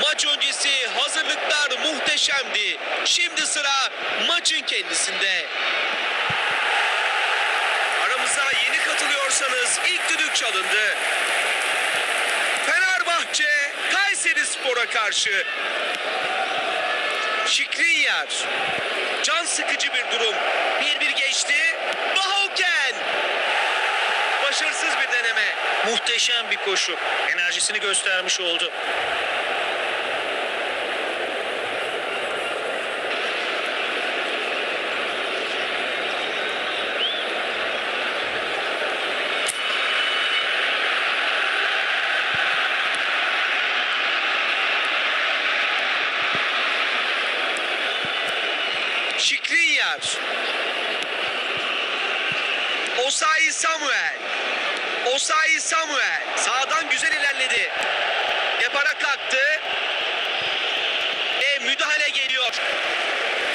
Maç öncesi hazırlıklar muhteşemdi. Şimdi sıra maçın kendisinde. Aramıza yeni katılıyorsanız ilk düdük çalındı. Fenerbahçe Kayseri Spor'a karşı. Şikrinyar. Can sıkıcı bir durum. 1-1 geçti. Bahauken. Başarısız bir deneme. Muhteşem bir koşu. Enerjisini göstermiş oldu. Şikrinyar. Osayi Samuel. Osayi Samuel. Sağdan güzel ilerledi. Depara kalktı. Ve müdahale geliyor.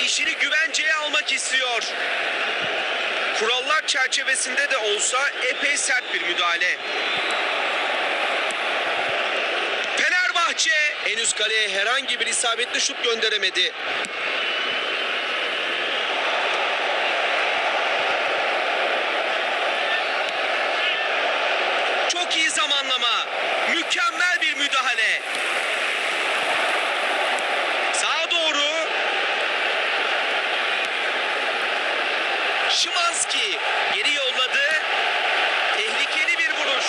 İşini güvenceye almak istiyor. Kurallar çerçevesinde de olsa epey sert bir müdahale. Fenerbahçe henüz kaleye herhangi bir isabetli şut gönderemedi. Çok iyi zamanlama. Mükemmel bir müdahale. Sağa doğru. Şimanski geri yolladı. Tehlikeli bir vuruş.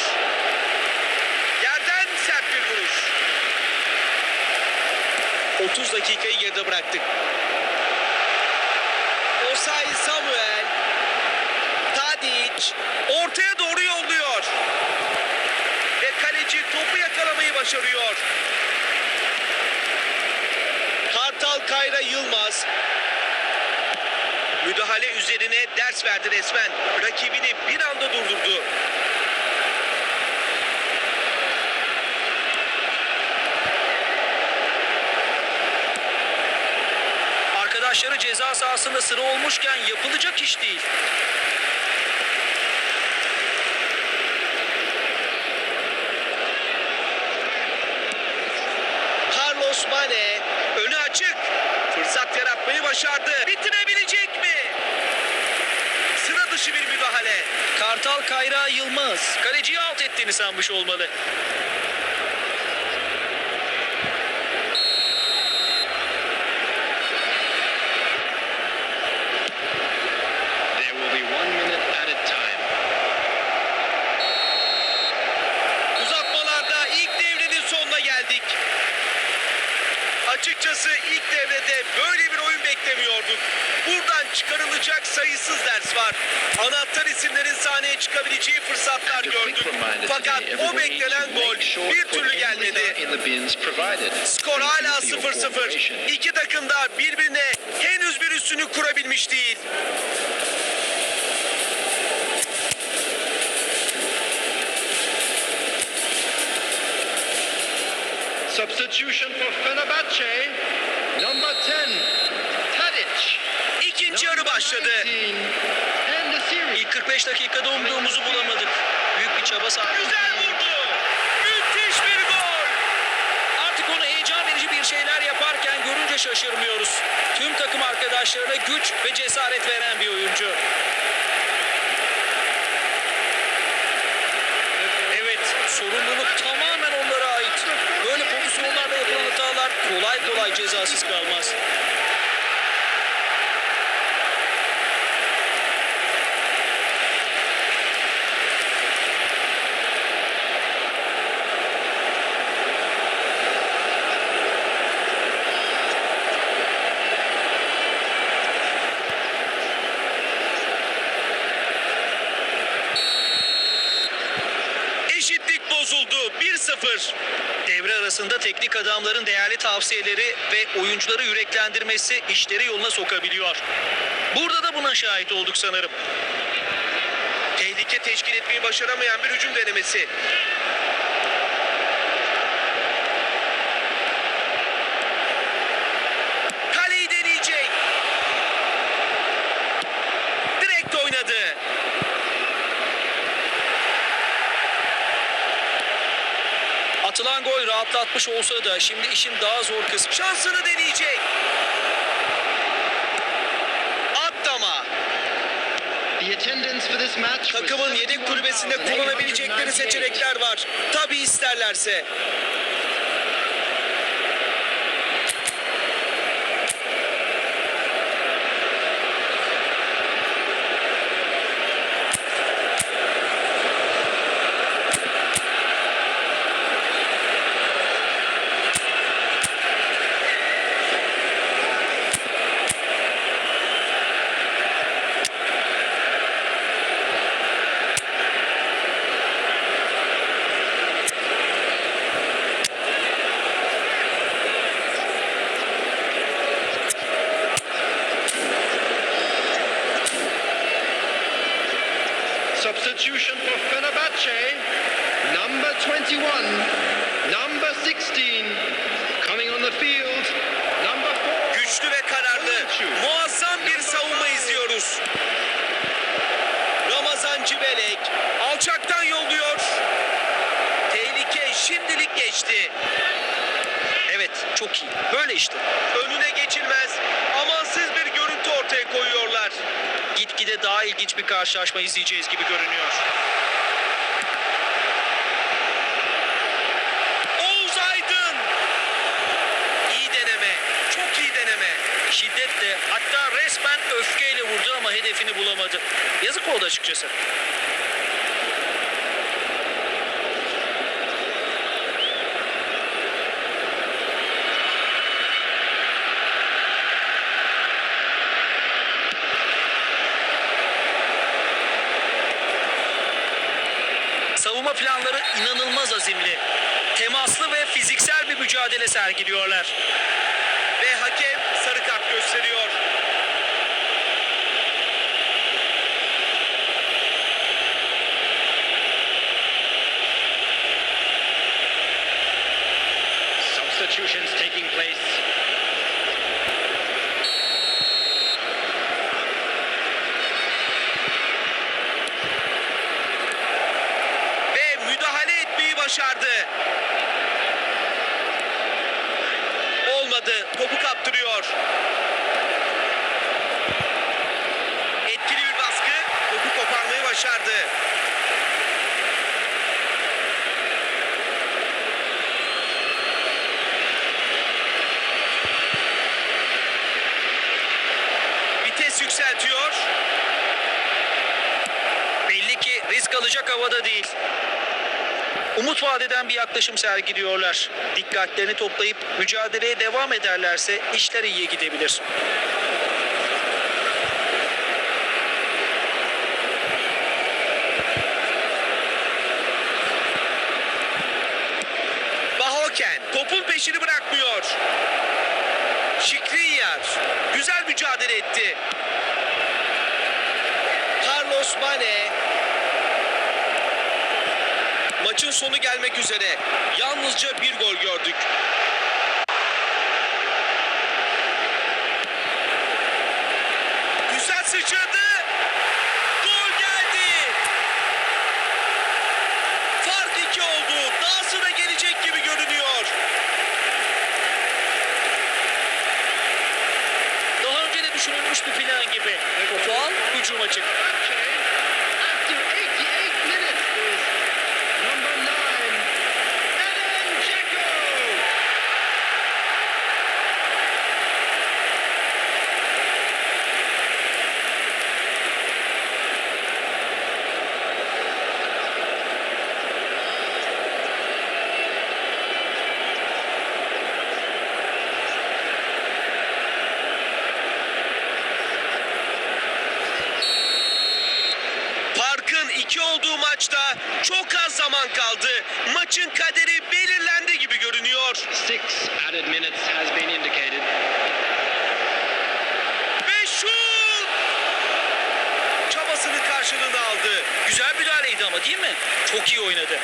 Yerden sert bir vuruş. 30 dakikayı geride bıraktık. Osay Samuel. Tadic ortaya doğru yolluyor. Ve kaleci topu yakalamayı başarıyor. Kartal Kayra Yılmaz müdahale üzerine ders verdi resmen. Rakibini bir anda durdurdu. Arkadaşları ceza sahasında sıra olmuşken yapılacak iş değil. Carlos Mane önü açık. Fırsat yaratmayı başardı. Bitirebilecek mi? Sıra dışı bir müdahale. Kartal Kayra Yılmaz. Kaleciyi alt ettiğini sanmış olmalı. Açıkçası ilk devrede böyle bir oyun beklemiyorduk. Buradan çıkarılacak sayısız ders var. Anahtar isimlerin sahneye çıkabileceği fırsatlar gördük. Fakat o beklenen gol bir türlü gelmedi. Skor hala for your 0-0. cooperation. İki takım da birbirine henüz bir üstünü kurabilmiş değil. Substitution for Fenerbahce. Number 10, Tadic. İkinci yarı başladı. 19, and the series. İlk 45 dakikada umduğumuzu bulamadık. Büyük bir çaba sarf Güzel vurdu. Müthiş bir gol. Artık onu heyecan verici bir şeyler yaparken görünce şaşırmıyoruz. Tüm takım arkadaşlarına güç ve cesaret veren bir oyuncu. Evet, sorumluluk tamamen kolay kolay cezasız kalmaz. Devre arasında teknik adamların değerli tavsiyeleri ve oyuncuları yüreklendirmesi işleri yoluna sokabiliyor. Burada da buna şahit olduk sanırım. Tehlike teşkil etmeyi başaramayan bir hücum denemesi. Kaleyi deneyecek. Direkt oynadı. Atılan gol rahatlatmış olsa da şimdi işin daha zor kısmı. Şansını deneyecek. Atlama. The attendance for this match was Takımın yedek kulübesinde kullanabilecekleri 71,898. seçenekler var. Tabi isterlerse. Substitution for Fenerbahce. Number 21. Number 16. Coming on the field. Number 4. Güçlü ve kararlı, muazzam bir savunma izliyoruz. Ramazan Civelek alçaktan yolluyor. Tehlike şimdilik geçti. Evet çok iyi. Böyle işte. Önüne geçilmez, amansız bir görüntü ortaya koyuyorlar. Gitgide daha ilginç bir karşılaşma izleyeceğiz gibi görünüyor. Oğuz Aydın. İyi deneme, çok iyi deneme. Şiddetle hatta resmen öfkeyle vurdu ama hedefini bulamadı. Yazık oldu açıkçası. Savunma planları inanılmaz azimli. Temaslı ve fiziksel bir mücadele sergiliyorlar. Ve hakem sarı kart gösteriyor. Substitutions taking place. Ve müdahale etmeyi başardı. Olmadı, topu kaptırıyor. Etkili bir baskı, topu koparmayı başardı. Vites yükseltiyor. Belli ki risk alacak havada değil. Umut vadeden bir yaklaşım sergiliyorlar. Dikkatlerini toplayıp mücadeleye devam ederlerse işler iyiye gidebilir. Maçın sonu gelmek üzere. Yalnızca bir gol gördük. Güzel sıçradı. Gol geldi. Fark iki oldu. Dahası da gelecek gibi görünüyor. Daha önce de düşünülmüş bir plan gibi. Al, hücum açık. Aldı. Güzel müdahaleydi ama değil mi? Çok iyi oynadı.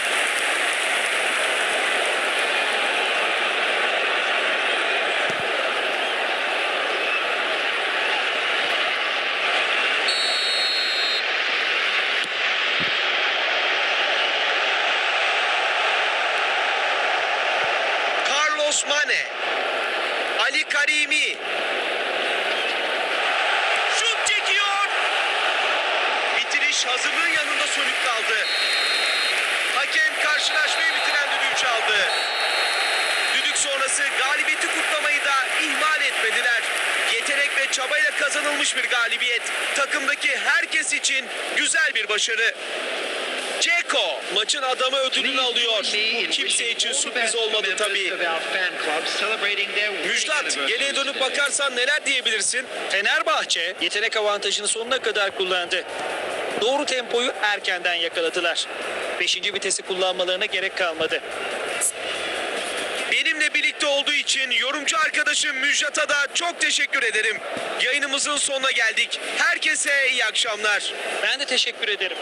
Kazanılmış bir galibiyet. Takımdaki herkes için güzel bir başarı. Ceko maçın adamı ödülünü alıyor. Bu kimse için sürpriz olmadı tabii. Müjdat geriye dönüp bakarsan neler diyebilirsin? Fenerbahçe yetenek avantajını sonuna kadar kullandı. Doğru tempoyu erkenden yakaladılar. Beşinci vitesi kullanmalarına gerek kalmadı. Olduğu için yorumcu arkadaşım Müjdat'a da çok teşekkür ederim. Yayınımızın sonuna geldik. Herkese iyi akşamlar. Ben de teşekkür ederim.